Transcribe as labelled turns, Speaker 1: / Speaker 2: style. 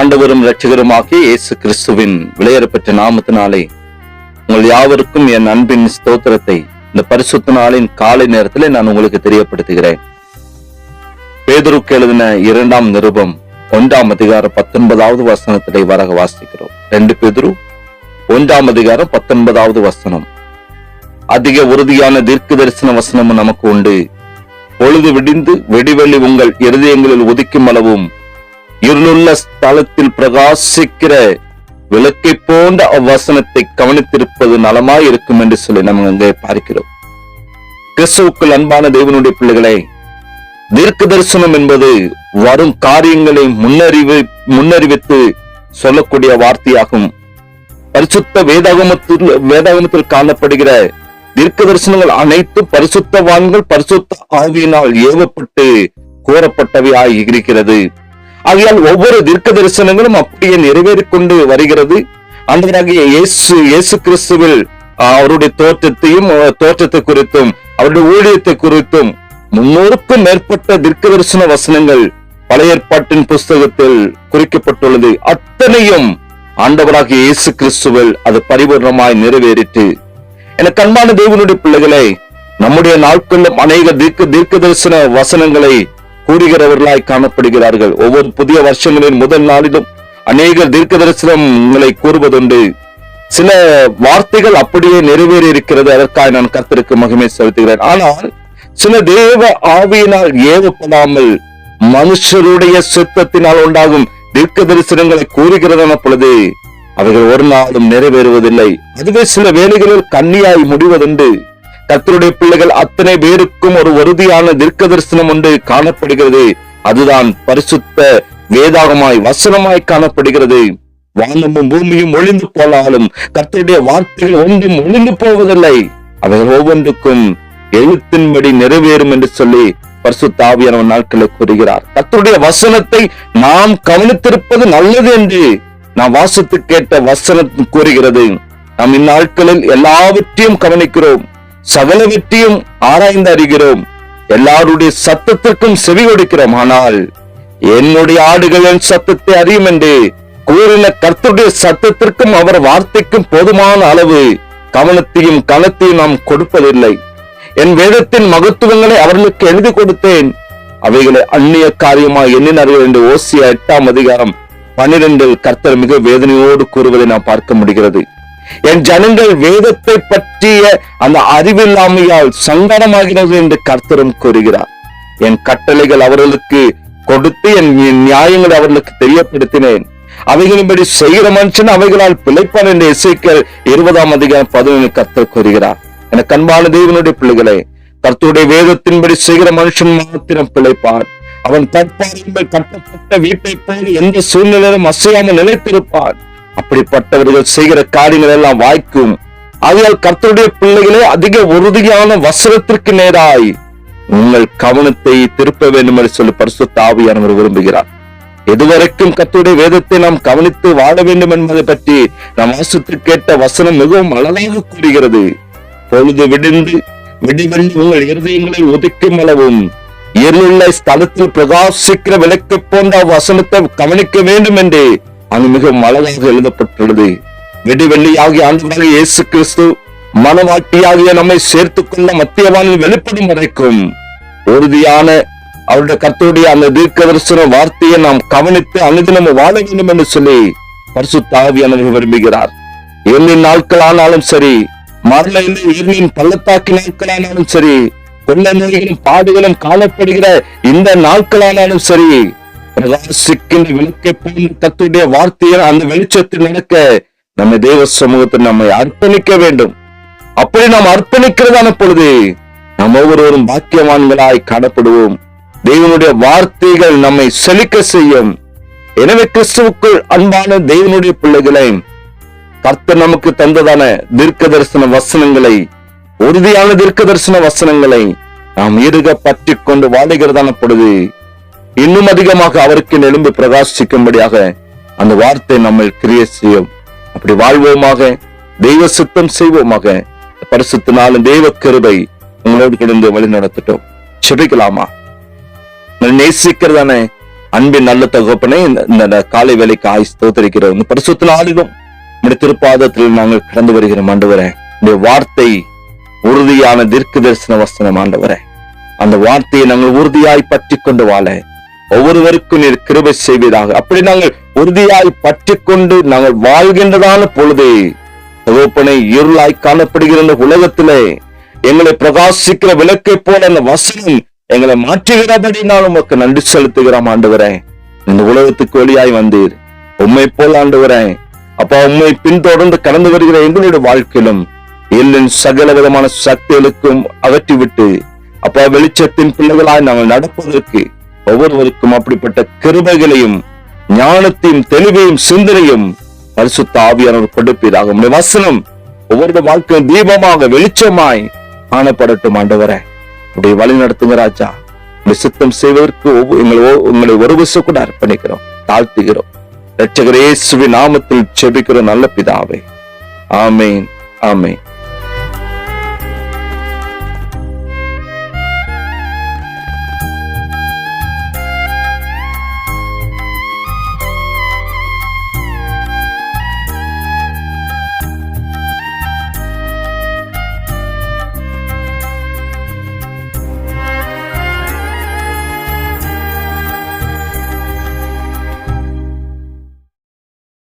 Speaker 1: ஆண்டவரும் இரட்சகருமாகிய இயேசு கிறிஸ்துவின் விளையரப்பெற்ற நாமத்தினாலே உங்கள் யாவருக்கும் என் அன்பின் ஸ்தோத்திரத்தை இந்த பரிசுத்த நாளின் காலை நேரத்தில் நான் உங்களுக்கு தெரியப்படுத்துகிறேன். பேதுருக்கு எழுதின இரண்டாம் நிருபம் ஒன்றாம் அதிகாரம் பத்தொன்பதாவது வசனத்திலே வரக வாசிக்கிறோம். ரெண்டு பேதுரு ஒன்றாம் அதிகாரம் பத்தொன்பதாவது வசனம். அதிக உறுதியான தீர்க்க தரிசன வசனமும் நமக்கு உண்டு. பொழுது விடிந்து வெடிவெளி உங்கள் இருதயங்களில் உதிக்கும் அளவும் இருளுள்ள ஸ்தலத்தில் பிரகாசிக்கிற விளக்கை போன்ற அவ்வசனத்தை கவனித்திருப்பது நலமாய் இருக்கும் என்று சொல்லி நம்ம அங்கே பார்க்கிறோம். கிறிஸ்துவுக்குள் அன்பான தேவனுடைய பிள்ளைகளை தீர்க்க தரிசனம் என்பது வரும் காரியங்களை முன்னறிவு முன்னறிவித்து சொல்லக்கூடிய வார்த்தையாகும். பரிசுத்த வேதாகமத்தில் வேதாகமத்தில் காணப்படுகிற தீர்க்க தரிசனங்கள் அனைத்தும் பரிசுத்தவான்கள் பரிசுத்த ஆவியினால் ஏவப்பட்டு கூறப்பட்டவையாய் இருக்கிறது. ஆகையால் ஒவ்வொரு தீர்க்க தரிசனங்களும் அப்படியே நிறைவேறி கொண்டு வருகிறது. ஆண்டவராகிய இயேசு இயேசு கிறிஸ்துவில் அவருடைய தோற்றத்தையும் தோற்றத்தை குறித்தும் அவருடைய ஊழியத்தை குறித்தும் முன்னூறுக்கும் மேற்பட்ட தீர்க்க தரிசன வசனங்கள் பழைய ஏற்பாட்டின் புஸ்தகத்தில் குறிக்கப்பட்டுள்ளது. அத்தனையும் ஆண்டவராகிய இயேசு கிறிஸ்துவில் அது பரிபூர்ணமாய் நிறைவேறிட்டு என அன்பான தேவனுடைய பிள்ளைகளை நம்முடைய நாட்களிலும் அநேக தீர்க்க தீர்க்க தரிசன வசனங்களை கூறுகிறவர்களாய் காணப்படுகிறார்கள். ஒவ்வொரு புதிய வருஷங்களின் முதல் நாளிலும் அநேக தீர்க்க தரிசனங்களை கூறுவதுண்டு. சில வார்த்தைகள் அப்படியே நிறைவேறி இருக்கிறது அதற்காக நான் கர்த்தருக்கு மகிமை செலுத்துகிறேன். ஆனால் சில தேவ ஆவியினால் ஏவப்படாமல் மனுஷருடைய சித்தத்தினால் உண்டாகும் தீர்க்க தரிசனங்களை கூறுகிறதான பொழுது அவைகள் ஒரு நாளும் நிறைவேறுவதில்லை. அதுவே சில வேலைகளில் கண்ணியாய் முடிவதுண்டு. கத்தருடைய பிள்ளைகள் அத்தனை பேருக்கும் ஒரு உறுதியான தீர்க்க தரிசனம் ஒன்று காணப்படுகிறது. அதுதான் பரிசுத்த வேதாகமாய் வசனமாய் காணப்படுகிறது. வானமும் பூமியும் ஒளிந்து போனாலும் கத்தருடைய வார்த்தைகள் ஒன்றும் ஒளிந்து போவதில்லை. அவைகள் ஒவ்வொன்றுக்கும் எழுத்தின்படி நிறைவேறும் என்று சொல்லி பரிசுத்த ஆவியானவர் நாட்களை கூறுகிறார். கத்தருடைய வசனத்தை நாம் கவனித்திருப்பது நல்லது என்று நாம் வாசித்து கேட்ட வசனம் கூறுகிறது. நாம் இந்நாட்களில் எல்லாவற்றையும் கவனிக்கிறோம். சகலவற்றையும் ஆராய்ந்து அறிகிறோம். எல்லாருடைய சத்தத்திற்கும் செவி கொடுக்கிறோம். ஆனால் என்னுடைய ஆடுகளின் சத்தத்தை அறியும் என்று கூறின கர்த்தருடைய சத்தத்திற்கும் அவர் வார்த்தைக்கும் போதுமான அளவு கவனத்தையும் கனத்தையும் நாம் கொடுப்பதில்லை. என் வேதத்தின் மகத்துவங்களை அவர்களுக்கு எழுதி கொடுத்தேன். அவைகளை அந்நிய காரியமாக எண்ணினார்கள் என்று ஓசிய எட்டாம் அதிகாரம் பன்னிரெண்டில் கர்த்தர் மிக வேதனையோடு கூறுவதை நாம் பார்க்க முடிகிறது. என் ஜனங்கள் வேதத்தை பற்றிய அந்த அறிவில்லாமையால் சங்கடமாகிறது என்று கர்த்தரும் கூறுகிறார். என் கட்டளைகள் அவர்களுக்கு கொடுத்து என் நியாயங்களை அவர்களுக்கு தெரியப்படுத்தினேன். அவைகளின்படி செய்கிற மனுஷன் அவைகளால் பிழைப்பான் என்று இசைக்கல் இருபதாம் அதிகாரம் பதினொன்று கர்த்தர் கூறுகிறார். என கண்பான தேவனுடைய பிள்ளைகளே கர்த்தருடைய வேதத்தின்படி செய்கிற மனுஷன் மாத்திரம் பிழைப்பான். அவன் கற்பாரின் கட்டப்பட்ட வீட்டை போல எந்த சூழ்நிலையிலும் அசையாமல் நிலைத்திருப்பான். அப்படிப்பட்டவர்கள் செய்கிற காரியங்கள் எல்லாம் வாய்க்கும். ஆகையால் கர்த்தருடைய பிள்ளைகளே அதிக உறுதியான வசனத்திற்கு நேராய் உங்கள் கவனத்தை திருப்ப வேண்டும் என்று சொல்லி பரிசு தாவியானவர் விரும்புகிறார். எதுவரைக்கும் கத்துடைய வேதத்தை நாம் கவனித்து வாழ வேண்டும் என்பதை பற்றி நாம் வாசித்து கேட்ட வசனம் மிகவும் அழகாக கூறுகிறது. பொழுது விடிந்து விடிவெள்ளி உங்கள் இருதயங்களை ஒதுக்கும் அளவும் இருளுள்ள ஸ்தலத்தில் பிரகாசிக்கிற விளக்கு போன்ற வசனத்தை கவனிக்க வேண்டும் என்று அங்கு மிகவும் அழகாக எழுதப்பட்டுள்ளது. வெடிவெள்ளியாகிய ஆண்டவராக இயேசு கிறிஸ்து மனவாட்டியாகிய நம்மை சேர்த்துக் கொள்ள மத்தியவானில் வெளிப்படும் வரைக்கும் உறுதியான அவருடைய கத்தோடைய அந்த தீர்க்க தரிசன வார்த்தையை நாம் கவனித்து அனுதினம் வாழ வேண்டும் என்று சொல்லி பரிசுத்த ஆவியானவர் விரும்புகிறார். எண்ணின் நாட்களானாலும் சரி மரணில் இருளின் பள்ளத்தாக்கு நாட்களானாலும் சரி கொள்ள நோய்களும் பாடுகளும் காணப்படுகிற இந்த நாட்களானாலும் சரி பிரகாசிக்கின்ற விளக்கை போல் கத்துடைய வார்த்தையில் அந்த வெளிச்சத்தில் நடக்க நம்ம தேவ சமூகத்தில் நம்மை அர்ப்பணிக்க வேண்டும். அப்படி நாம் அர்ப்பணிக்கிறதான பொழுது நாம் ஒவ்வொருவரும் பாக்கியவான்களாய் காணப்படுவோம். தேவனுடைய வார்த்தைகள் நம்மை செழிக்க செய்யும். எனவே கிறிஸ்துவுக்குள் அன்பான தேவனுடைய பிள்ளைகளை கர்த்தர் நமக்கு தந்ததான தீர்க்க தரிசன வசனங்களை உறுதியான தீர்க்க தரிசன வசனங்களை நாம் இருக பற்றி கொண்டு வாழுகிறதான பொழுது இன்னும் அதிகமாக அவருக்கு நெலும்பு பிரகாசிக்கும்படியாக அந்த வார்த்தை நம்ம கிரியை செய்யும். அப்படி வாழ்வோமாக தெய்வ சுத்தம் செய்வோமாக பரிசுத்தினாலும் நாளும் தெய்வ கருவை உங்களோடு கிடந்து வழி நடத்திட்டோம். செபிக்கலாமா? நேசிக்கிறதானே அன்பின் நல்ல தகப்பனே இந்த காலை வேலைக்கு ஆய் ஸ்தோத்தரிக்கிறோம். இந்த பரிசுத்த நாளிலும் நம்முடைய திருப்பாதத்தில் நாங்கள் கடந்து வருகிறோம் ஆண்டவரே. இந்த வார்த்தை உறுதியான தீர்க்க தரிசன வசனம் ஆண்டவரே. அந்த வார்த்தையை நாங்கள் உறுதியாய் பற்றி கொண்டு வாழ ஒவ்வொருவருக்கும் நீர் கிருபை செய்வதாக அப்படி நாங்கள் உறுதியாய் பற்றி கொண்டு நாங்கள் வாழ்கின்றதான பொழுதே தகப்பனை இருளாய் காணப்படுகிற உலகத்திலே எங்களை பிரகாசிக்கிற விளக்கை போல அந்த வசனம் எங்களை மாற்றுகிறபடி நான் உமக்கு நன்றி செலுத்துகிறோம் ஆண்டுகிறேன் இந்த உலகத்துக்கு வெளியாய் வந்தீர். உண்மை போல் ஆண்டுகிறேன் அப்பா உண்மை பின்தொடர்ந்து கடந்து வருகிற எங்களுடைய வாழ்க்கையிலும் எல்லின் சகல விதமான சக்திகளுக்கும் அகற்றிவிட்டு அப்பா வெளிச்சத்தின் பிள்ளைகளாய் நாங்கள் நடப்பதற்கு ஒவ்வொருவருக்கும் அப்படிப்பட்ட கிருபைகளையும் ஞானத்தையும் தெளிவையும் சிந்தனையும் பரிசுத்த ஆவியானவர் கொடுப்பீராக. உம்முடைய வசனம் ஒவ்வொரு வாழ்க்கையும் தீபமாக வெளிச்சமாய் காணப்படட்டும் ஆண்டவரே. உடைய வழி நடத்துங்க ராஜா. உடைய சித்தம் செய்வதற்கு எங்களை உங்களை ஒரு வருஷம் கூட அர்ப்பணிக்கிறோம் தாழ்த்துகிறோம். ரட்சகர் நாமத்தில் செபிக்கிறோம் நல்ல பிதாவே. ஆமேன் ஆமேன்.